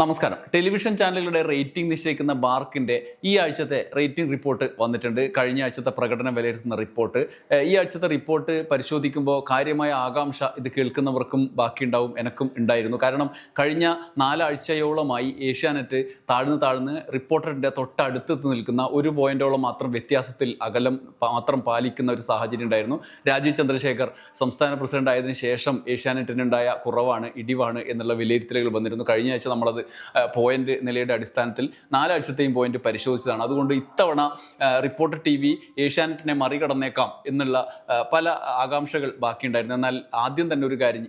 നമസ്കാരം. ടെലിവിഷൻ ചാനലുകളുടെ റേറ്റിംഗ് നിശ്ചയിക്കുന്ന ബാർക്കിന്റെ ഈ ആഴ്ചത്തെ റേറ്റിംഗ് റിപ്പോർട്ട് വന്നിട്ടുണ്ട്. കഴിഞ്ഞ ആഴ്ചത്തെ പ്രകടനം വിലയിരുത്തുന്ന റിപ്പോർട്ട്. ഈ ആഴ്ചത്തെ റിപ്പോർട്ട് പരിശോധിക്കുമ്പോൾ കാര്യമായ ആകാംക്ഷ ഇത് കേൾക്കുന്നവർക്കും ബാക്കിയുണ്ടാവും എനക്കും ഉണ്ടായിരുന്നു. കാരണം കഴിഞ്ഞ നാലാഴ്ചയോളമായി ഏഷ്യാനെറ്റ് താഴ്ന്ന് താഴ്ന്ന് റിപ്പോർട്ടറിന്റെ തൊട്ടടുത്ത് നിൽക്കുന്ന ഒരു പോയിന്റോളം മാത്രം വ്യത്യാസത്തിൽ അകലം മാത്രം പാലിക്കുന്ന ഒരു സാഹചര്യം ഉണ്ടായിരുന്നു. രാജീവ് ചന്ദ്രശേഖർ സംസ്ഥാന പ്രസിഡന്റ് ആയതിനു ശേഷം ഏഷ്യാനെറ്റിനുണ്ടായ കുറവാണ് ഇടിവാണ് എന്നുള്ള വിലയിരുത്തലുകൾ വന്നിരുന്നു. കഴിഞ്ഞ ആഴ്ച നമ്മളത് പോയിന്റ് നിലയുടെ അടിസ്ഥാനത്തിൽ നാലാഴ്ചത്തെയും പോയിന്റ് പരിശോധിച്ചതാണ്. അതുകൊണ്ട് ഇത്തവണ റിപ്പോർട്ടർ ടി വി ഏഷ്യാനെറ്റിനെ മറികടന്നേക്കാം എന്നുള്ള പല ആകാംക്ഷകൾ ബാക്കിയുണ്ടായിരുന്നു. എന്നാൽ ആദ്യം തന്നെ ഒരു കാര്യം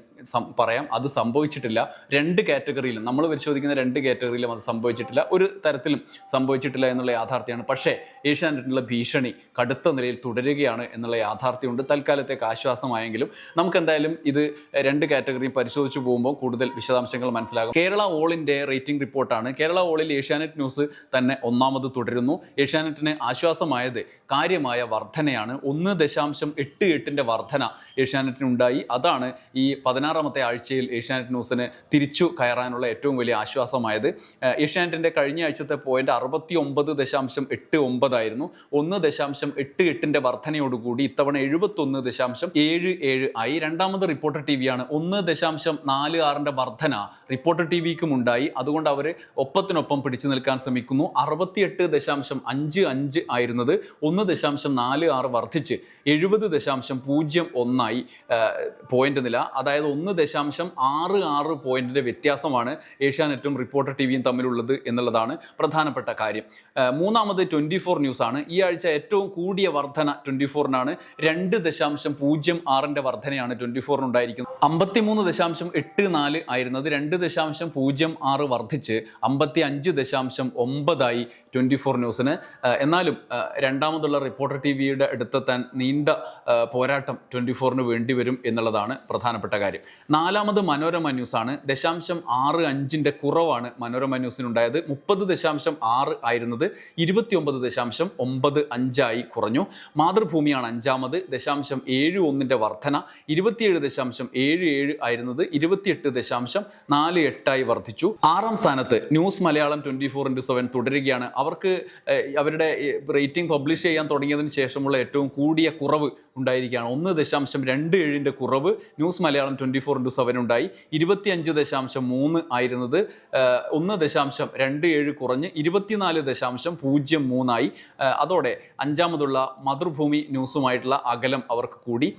പറയാം അത് സംഭവിച്ചിട്ടില്ല. രണ്ട് കാറ്റഗറിയിലും നമ്മൾ പരിശോധിക്കുന്ന രണ്ട് കാറ്റഗറിയിലും അത് സംഭവിച്ചിട്ടില്ല. ഒരു തരത്തിലും സംഭവിച്ചിട്ടില്ല എന്നുള്ള യാഥാർത്ഥ്യമാണ്. പക്ഷേ ഏഷ്യാനെറ്റിനുള്ള ഭീഷണി കടുത്ത നിലയിൽ തുടരുകയാണ് എന്നുള്ള യാഥാർത്ഥ്യമുണ്ട്. തൽക്കാലത്തേക്ക് ആശ്വാസമായെങ്കിലും നമുക്ക് എന്തായാലും ഇത് രണ്ട് കാറ്റഗറിയും പരിശോധിച്ച് പോകുമ്പോൾ കൂടുതൽ വിശദാംശങ്ങൾ മനസ്സിലാകും. കേരള ഓളിന്റെ റേറ്റിംഗ് റിപ്പോർട്ടാണ്. കേരള ഓളിൽ ഏഷ്യാനെറ്റ് ന്യൂസ് തന്നെ ഒന്നാമത് തുടരുന്നു. ഏഷ്യാനെറ്റിന് ആശ്വാസമായത് കാര്യമായ വർധനയാണ്. ഒന്ന് ദശാംശം എട്ട് എട്ടിന്റെ വർധന ഏഷ്യാനെറ്റിനുണ്ടായി. അതാണ് ഈ പതിനാറാമത്തെ ആഴ്ചയിൽ ഏഷ്യാനെറ്റ് ന്യൂസിന് തിരിച്ചു കയറാനുള്ള ഏറ്റവും വലിയ ആശ്വാസമായത്. ഏഷ്യാനെറ്റിന്റെ കഴിഞ്ഞ ആഴ്ചത്തെ പോയിന്റ് അറുപത്തി ഒമ്പത് ദശാംശം എട്ട് ഒമ്പതായിരുന്നു ഒന്ന് ദശാംശം എട്ട് എട്ടിന്റെ വർധനയോടുകൂടി ഇത്തവണ എഴുപത്തൊന്ന് ദശാംശം ഏഴ് ഏഴ് ആയി. രണ്ടാമത് റിപ്പോർട്ടർ ടി വിയാണ് ഒന്ന് ദശാംശം നാല് ആറിന്റെ വർധന റിപ്പോർട്ടർ ടി വിക്കും ഉണ്ടായി. അതുകൊണ്ട് അവർ ഒപ്പത്തിനൊപ്പം പിടിച്ചു നിൽക്കാൻ ശ്രമിക്കുന്നു. അറുപത്തിയെട്ട് ദശാംശം അഞ്ച് അഞ്ച് ആയിരുന്നത് ഒന്ന് ദശാംശം നാല് ആറ് വർദ്ധിച്ച് എഴുപത് ദശാംശം പൂജ്യം ഒന്നായി പോയിന്റ് നില. അതായത് ഒന്ന് ദശാംശം ആറ് ആറ് പോയിന്റിന്റെ വ്യത്യാസമാണ് ഏഷ്യാനെറ്റും റിപ്പോർട്ടർ ടി വിയും തമ്മിലുള്ളത് എന്നുള്ളതാണ് പ്രധാനപ്പെട്ട കാര്യം. മൂന്നാമത് ട്വന്റി ഫോർ ന്യൂസ് ആണ് ഈ ആഴ്ച ഏറ്റവും കൂടിയ വർധന ട്വന്റി ഫോറിനാണ്. രണ്ട് ദശാംശം പൂജ്യം ആറിന്റെ വർധനയാണ് ട്വന്റി ഫോറിനുണ്ടായിരിക്കുന്നത് അമ്പത്തിമൂന്ന് ദശാംശം എട്ട് നാല് ആയിരുന്നത് രണ്ട് ദശാംശം പൂജ്യം ആറ് വർദ്ധിച്ച് അമ്പത്തി അഞ്ച് ദശാംശം ഒമ്പതായി ട്വന്റി ഫോർ ന്യൂസിന്. എന്നാലും രണ്ടാമതുള്ള റിപ്പോർട്ടർ ടി വിയുടെ അടുത്തെത്താൻ നീണ്ട പോരാട്ടം ട്വന്റി ഫോറിന് വേണ്ടിവരും എന്നുള്ളതാണ് പ്രധാനപ്പെട്ട കാര്യം. നാലാമത് മനോരമ ന്യൂസ് ആണ്. ദശാംശം ആറ് അഞ്ചിന്റെ കുറവാണ് മനോരമ ന്യൂസിനുണ്ടായത്. മുപ്പത് ദശാംശം ആറ് ആയിരുന്നത് ഇരുപത്തിയൊമ്പത് ദശാംശം ഒമ്പത് അഞ്ചായി കുറഞ്ഞു. മാതൃഭൂമിയാണ് അഞ്ചാമത്. ദശാംശം ഏഴ് ഒന്നിന്റെ വർധന ഇരുപത്തിയേഴ് ദശാംശം ഏഴ് ഏഴ് ആയിരുന്നത് ഇരുപത്തിയെട്ട് ദശാംശം നാല് എട്ടായി വർദ്ധിച്ചു ആറാം സ്ഥാനത്ത് news Malayalam twenty four into seven തുടരുകയാണ്. അവർക്ക് അവരുടെ റേറ്റിംഗ് പബ്ലിഷ് ചെയ്യാൻ തുടങ്ങിയതിന് ശേഷമുള്ള ഏറ്റവും കൂടിയ കുറവ് ഉണ്ടായിരിക്കുകയാണ്. ഒന്ന് ദശാംശം രണ്ട് ഏഴിന്റെ കുറവ് news Malayalam twenty four into seven ഉണ്ടായി. ഇരുപത്തിയഞ്ച് ദശാംശം മൂന്ന് ആയിരുന്നത് ഒന്ന് ദശാംശം രണ്ട് ഏഴ് കുറഞ്ഞ് ഇരുപത്തിനാല് ദശാംശം പൂജ്യം മൂന്നായി. അതോടെ അഞ്ചാമതുള്ള മാതൃഭൂമി ന്യൂസുമായിട്ടുള്ള അകലം അവർക്ക് കൂടി.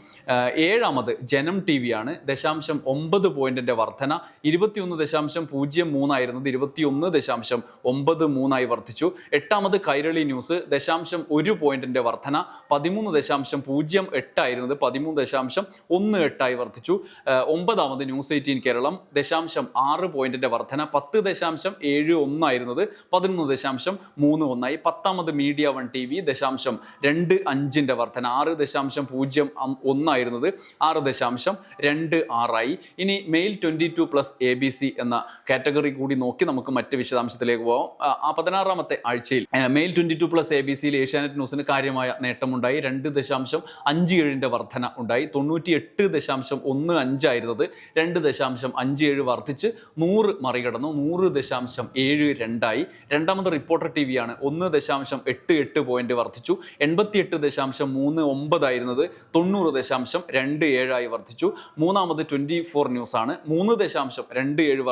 ഏഴാമത് ജനം ടി വി ആണ്. ദശാംശം ഒമ്പത് പോയിന്റിന്റെ വർധന. ഇരുപത്തിയൊന്ന് ദശാംശം പൂജ്യം മൂന്നായിരുന്നത് ഇരുപത്തിയൊന്ന് ദശാംശം ഒമ്പത് മൂന്നായി വർദ്ധിച്ചു എട്ടാമത് കൈരളി ന്യൂസ് ദശാംശം ഒരു പോയിന്റിന്റെ വർധന. പതിമൂന്ന് ദശാംശം പൂജ്യം എട്ടായിരുന്നത് പതിമൂന്ന് ദശാംശം ഒന്ന് എട്ടായി വർദ്ധിച്ചു ഒമ്പതാമത് ന്യൂസ് എയ്റ്റീൻ കേരളം ദശാംശം ആറ് പോയിന്റിന്റെ വർധന. പത്ത് ദശാംശം ഏഴ് ഒന്നായിരുന്നത്. പതിനൊന്ന് ദശാംശം മൂന്ന് ഒന്നായി. പത്താമത് മീഡിയ വൺ ടി വി ദശാംശം രണ്ട് അഞ്ചിന്റെ വർധന. ആറ് ദശാംശം പൂജ്യം ഒന്നായിരുന്നത്. ആറ് ദശാംശം രണ്ട് ആറായി. ഇനി male twenty two plus A B C എന്ന കാറ്റഗറി കൂടി നോക്കി നമുക്ക് മറ്റ് വിശദാംശത്തിലേക്ക് പോകാം ആ, പതിനാറാമത്തെ ആഴ്ചയിൽ male twenty two plus A B സിയിൽ ഏഷ്യാനെറ്റ് ന്യൂസിന് കാര്യമായ നേട്ടമുണ്ടായി. രണ്ട് ദശാംശം അഞ്ച് ഏഴിന്റെ വർധന ഉണ്ടായി. തൊണ്ണൂറ്റി എട്ട് ദശാംശം ഒന്ന് അഞ്ചായിരുന്നത് രണ്ട് ദശാംശം അഞ്ച് ഏഴ് വർദ്ധിച്ച് നൂറ് മറികടന്നു. നൂറ് ദശാംശം ഏഴ് രണ്ടായി. രണ്ടാമത് റിപ്പോർട്ടർ ടി വിയാണ് ഒന്ന് ദശാംശം എട്ട് എട്ട് പോയിന്റ് വർദ്ധിച്ചു. എൺപത്തിയെട്ട് ദശാംശം മൂന്ന് ഒമ്പതായിരുന്നത് തൊണ്ണൂറ് ദശാംശം രണ്ട് ഏഴായി വർദ്ധിച്ചു. മൂന്നാമത് ട്വന്റി ഫോർ ന്യൂസാണ് മൂന്ന് ദശാംശം രണ്ട് ഏഴ്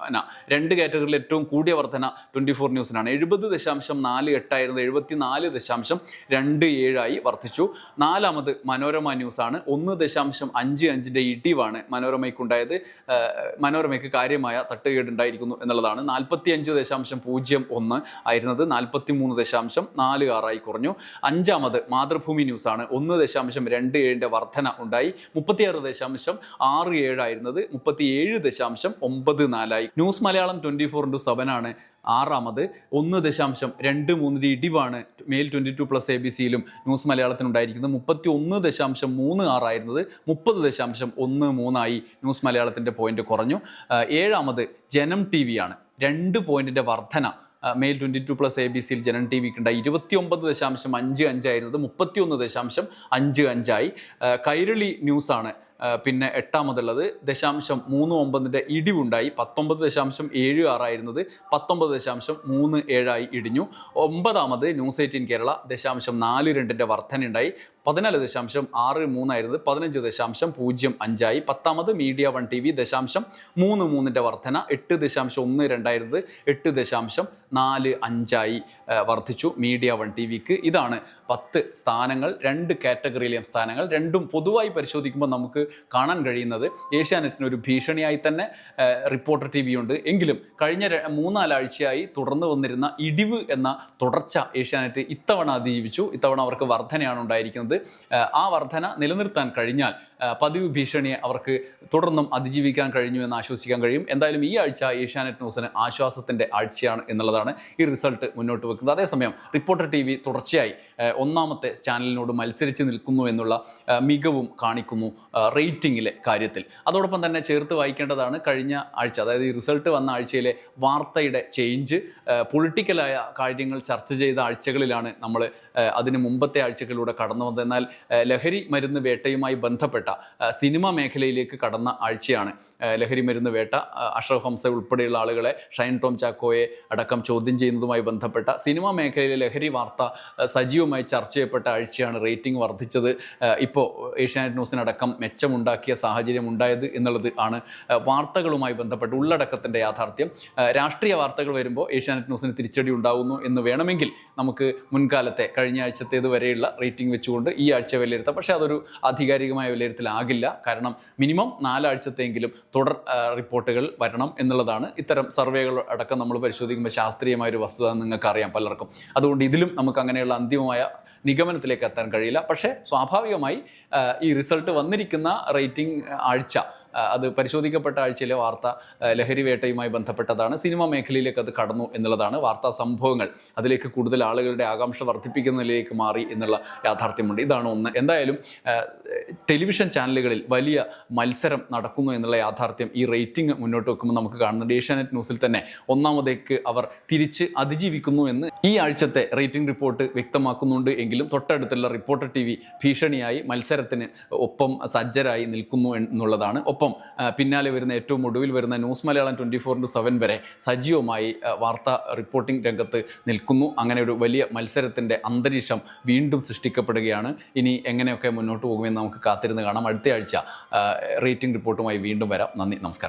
വർധന രണ്ട് കാറ്റഗറിയിൽ ഏറ്റവും കൂടിയ വർധന ട്വന്റി ഫോർ ന്യൂസിനാണ്. എഴുപത് ദശാംശം നാല് എട്ടായിരുന്നത് എഴുപത്തി നാല് ദശാംശം രണ്ട് ഏഴായി വർദ്ധിച്ചു. നാലാമത് മനോരമ ന്യൂസാണ്. ഒന്ന് ദശാംശം അഞ്ച് അഞ്ചിന്റെ ഇടിവാണ് മനോരമയ്ക്കുണ്ടായത്. മനോരമയ്ക്ക് കാര്യമായ തട്ടുകേടുണ്ടായിരിക്കുന്നു എന്നുള്ളതാണ്. നാൽപ്പത്തി അഞ്ച് ദശാംശം പൂജ്യം ഒന്ന് ആയിരുന്നത് നാൽപ്പത്തി മൂന്ന് ദശാംശം നാല് ആറായി കുറഞ്ഞു. അഞ്ചാമത് മാതൃഭൂമി ന്യൂസാണ്. ഒന്ന് ദശാംശം രണ്ട് ഏഴിന്റെ വർധന ഉണ്ടായി. മുപ്പത്തിയാറ് ദശാംശം ആറ് ഏഴായിരുന്നത് മുപ്പത്തി ഏഴ് ദശാംശം ഒമ്പത് നാലായി news Malayalam twenty four into seven ആണ് ആറാമത്. ഒന്ന് ദശാംശം രണ്ട് മൂന്നിന്റെ ഇടിവാണ് male twenty two plus A B സിയിലും news മലയാളത്തിനുണ്ടായിരിക്കുന്നത് മുപ്പത്തി ഒന്ന് ദശാംശം മൂന്ന് ആറായിരുന്നത്. മുപ്പത് ദശാംശം ഒന്ന് മൂന്നായി ന്യൂസ് മലയാളത്തിന്റെ പോയിന്റ് കുറഞ്ഞു. ഏഴാമത് ജനം ടി ആണ്. രണ്ട് പോയിന്റിന്റെ വർധന male twenty two plus A B സിയിൽ ജനൻ ടി വിക്ക് ഉണ്ടായി. ഇരുപത്തി ഒമ്പത് ദശാംശം അഞ്ച് അഞ്ചായിരുന്നത് മുപ്പത്തി ഒന്ന് ദശാംശം അഞ്ച് അഞ്ചായി. കൈരളി ന്യൂസാണ് പിന്നെ എട്ടാമതുള്ളത് ദശാംശം മൂന്ന് ഒമ്പതിന്റെ ഇടിവുണ്ടായി. പത്തൊമ്പത് ദശാംശം ഏഴ് ആറായിരുന്നത് പത്തൊമ്പത് ദശാംശം മൂന്ന് ഏഴായി ഇടിഞ്ഞു. ഒമ്പതാമത് ന്യൂസ് എയ്റ്റീൻ കേരള ദശാംശം നാല് രണ്ടിന്റെ വർധനയുണ്ടായി. പതിനാല് ദശാംശം ആറ് മൂന്നായിരുന്നത് പതിനഞ്ച് ദശാംശം പൂജ്യം അഞ്ചായി. പത്താമത് മീഡിയ വൺ ടി വി ദശാംശം മൂന്ന് മൂന്നിന്റെ വർധന എട്ട് ദശാംശം ഒന്ന് രണ്ടായിരുന്നത് എട്ട് ദശാംശം നാല് അഞ്ചായി വർദ്ധിച്ചു മീഡിയ വൺ ടി വിക്ക്. ഇതാണ് പത്ത് സ്ഥാനങ്ങൾ രണ്ട് കാറ്റഗറിയിലെയും സ്ഥാനങ്ങൾ. രണ്ടും പൊതുവായി പരിശോധിക്കുമ്പോൾ നമുക്ക് കാണാൻ കഴിയുന്നത്. ഏഷ്യാനെറ്റിന് ഒരു ഭീഷണിയായി തന്നെ റിപ്പോർട്ടർ ടി വി ഉണ്ട്. എങ്കിലും കഴിഞ്ഞ മൂന്നാലാഴ്ചയായി തുടർന്ന് വന്നിരുന്ന ഇടിവ് എന്ന തുടർച്ച ഏഷ്യാനെറ്റ് ഇത്തവണ അതിജീവിച്ചു. ഇത്തവണ അവർക്ക് വർധനയാണ് ഉണ്ടായിരിക്കുന്നത്. ആ, വർധന നിലനിർത്താൻ കഴിഞ്ഞാൽ പതിവ് ഭീഷണിയെ അവർക്ക് തുടർന്നും അതിജീവിക്കാൻ കഴിഞ്ഞു എന്ന് ആശ്വസിക്കാൻ കഴിയും. എന്തായാലും ഈ ആഴ്ച ഏഷ്യാനെറ്റ് ന്യൂസിന് ആശ്വാസത്തിന്റെ ആഴ്ചയാണ് എന്നുള്ളതാണ് ഈ റിസൾട്ട് മുന്നോട്ട് വെക്കുന്നത്. അതേസമയം റിപ്പോർട്ടർ ടി വി തുടർച്ചയായി ഒന്നാമത്തെ ചാനലിനോട് മത്സരിച്ച് നിൽക്കുന്നു എന്നുള്ള മികവും കാണിക്കുന്നു റേറ്റിംഗിലെ കാര്യത്തിൽ. അതോടൊപ്പം തന്നെ ചേർത്ത് വായിക്കേണ്ടതാണ് കഴിഞ്ഞ ആഴ്ച അതായത് ഈ റിസൾട്ട് വന്ന ആഴ്ചയിലെ വാർത്തയുടെ ചേഞ്ച് പൊളിറ്റിക്കലായ കാര്യങ്ങൾ ചർച്ച ചെയ്ത ആഴ്ചകളിലാണ് നമ്മൾ അതിന് മുമ്പത്തെ ആഴ്ചകളിലൂടെ കടന്നു വന്നത്. എന്നാൽ ലഹരി മരുന്ന് വേട്ടയുമായി ബന്ധപ്പെട്ട ആ, സിനിമ മേഖലയിലേക്ക് കടന്ന ആഴ്ചയാണ് ലഹരി മരുന്ന് വേട്ട. അഷ്റഫ് ഹംസ ഉൾപ്പെടെയുള്ള ആളുകളെ ഷൈൻ ടോം ചാക്കോയെ അടക്കം ചോദ്യം ചെയ്യുന്നതുമായി ബന്ധപ്പെട്ട സിനിമ മേഖലയിലെ ലഹരി വാർത്ത സജീവമായി ചർച്ച ചെയ്യപ്പെട്ട ആഴ്ചയാണ് റേറ്റിംഗ് വർദ്ധിച്ചത്. ഇപ്പോൾ ഏഷ്യാനെറ്റ് ന്യൂസിനടക്കം മെച്ചമുണ്ടാക്കിയ സാഹചര്യം ഉണ്ടായത് എന്നുള്ളത് ആണ് വാർത്തകളുമായി ബന്ധപ്പെട്ട് ഉള്ളടക്കത്തിന്റെ യാഥാർത്ഥ്യം. രാഷ്ട്രീയ വാർത്തകൾ വരുമ്പോൾ ഏഷ്യാനെറ്റ് ന്യൂസിന് തിരിച്ചടി ഉണ്ടാകുന്നു എന്ന് വേണമെങ്കിൽ നമുക്ക് മുൻകാലത്തെ കഴിഞ്ഞ ആഴ്ചത്തേത് വരെയുള്ള റേറ്റിംഗ് വെച്ചുകൊണ്ട് ഈ ആഴ്ച വിലയിരുത്താം. പക്ഷേ അതൊരു ആധികാരികമായ വിലയിരുത്തലാകില്ല കാരണം മിനിമം നാലാഴ്ചത്തെങ്കിലും തുടർ റിപ്പോർട്ടുകൾ വരണം എന്നുള്ളതാണ് ഇത്തരം സർവേകൾ അടക്കം നമ്മൾ പരിശോധിക്കുമ്പോൾ ശാസ്ത്രീയമായ ഒരു വസ്തുത നിങ്ങൾക്ക് അറിയാം പലർക്കും. അതുകൊണ്ട് ഇതിലും നമുക്ക് അങ്ങനെയുള്ള അന്തിമമായ നിഗമനത്തിലേക്ക് എത്താൻ കഴിയില്ല. പക്ഷേ സ്വാഭാവികമായി ഈ റിസൾട്ട് വന്നിരിക്കുന്ന റേറ്റിംഗ് ആഴ്ച അത് പരിശോധിക്കപ്പെട്ട ആഴ്ചയിലെ വാർത്ത ലഹരി വേട്ടയുമായി ബന്ധപ്പെട്ടതാണ്. സിനിമ മേഖലയിലേക്ക് അത് കടന്നു എന്നുള്ളതാണ് വാർത്താ സംഭവങ്ങൾ. അതിലേക്ക് കൂടുതൽ ആളുകളുടെ ആകാംക്ഷ വർദ്ധിപ്പിക്കുന്നതിലേക്ക് മാറി എന്നുള്ള യാഥാർത്ഥ്യമുണ്ട്. ഇതാണ് ഒന്ന്. എന്തായാലും ടെലിവിഷൻ ചാനലുകളിൽ വലിയ മത്സരം നടക്കുന്നു എന്നുള്ള യാഥാർത്ഥ്യം ഈ റേറ്റിംഗ് മുന്നോട്ട് വെക്കുമ്പോൾ നമുക്ക് കാണുന്നുണ്ട്. ഏഷ്യാനെറ്റ് ന്യൂസിൽ തന്നെ ഒന്നാമതേക്ക് അവർ തിരിച്ച് അതിജീവിക്കുന്നു എന്ന് ഈ ആഴ്ചത്തെ റേറ്റിംഗ് റിപ്പോർട്ട് വ്യക്തമാക്കുന്നുണ്ട് എങ്കിലും തൊട്ടടുത്തുള്ള റിപ്പോർട്ടർ ടി ഭീഷണിയായി മത്സരത്തിന് ഒപ്പം സജ്ജരായി നിൽക്കുന്നു എന്നുള്ളതാണ്. ഒപ്പം പിന്നാലെ വരുന്ന ഏറ്റവും ഒടുവിൽ വരുന്ന news Malayalam twenty four into seven വരെ സജീവമായി വാർത്ത റിപ്പോർട്ടിംഗ് രംഗത്ത് നിൽക്കുന്നു. അങ്ങനെ ഒരു വലിയ മത്സരത്തിന്റെ അന്തരീക്ഷം വീണ്ടും സൃഷ്ടിക്കപ്പെടുകയാണ്. ഇനി എങ്ങനെയൊക്കെ മുന്നോട്ട് പോകുമെന്ന് നമുക്ക് കാത്തിരുന്ന് കാണാം. അടുത്ത ആഴ്ച റേറ്റിംഗ് റിപ്പോർട്ടുമായി വീണ്ടും വരാം. നന്ദി നമസ്കാരം.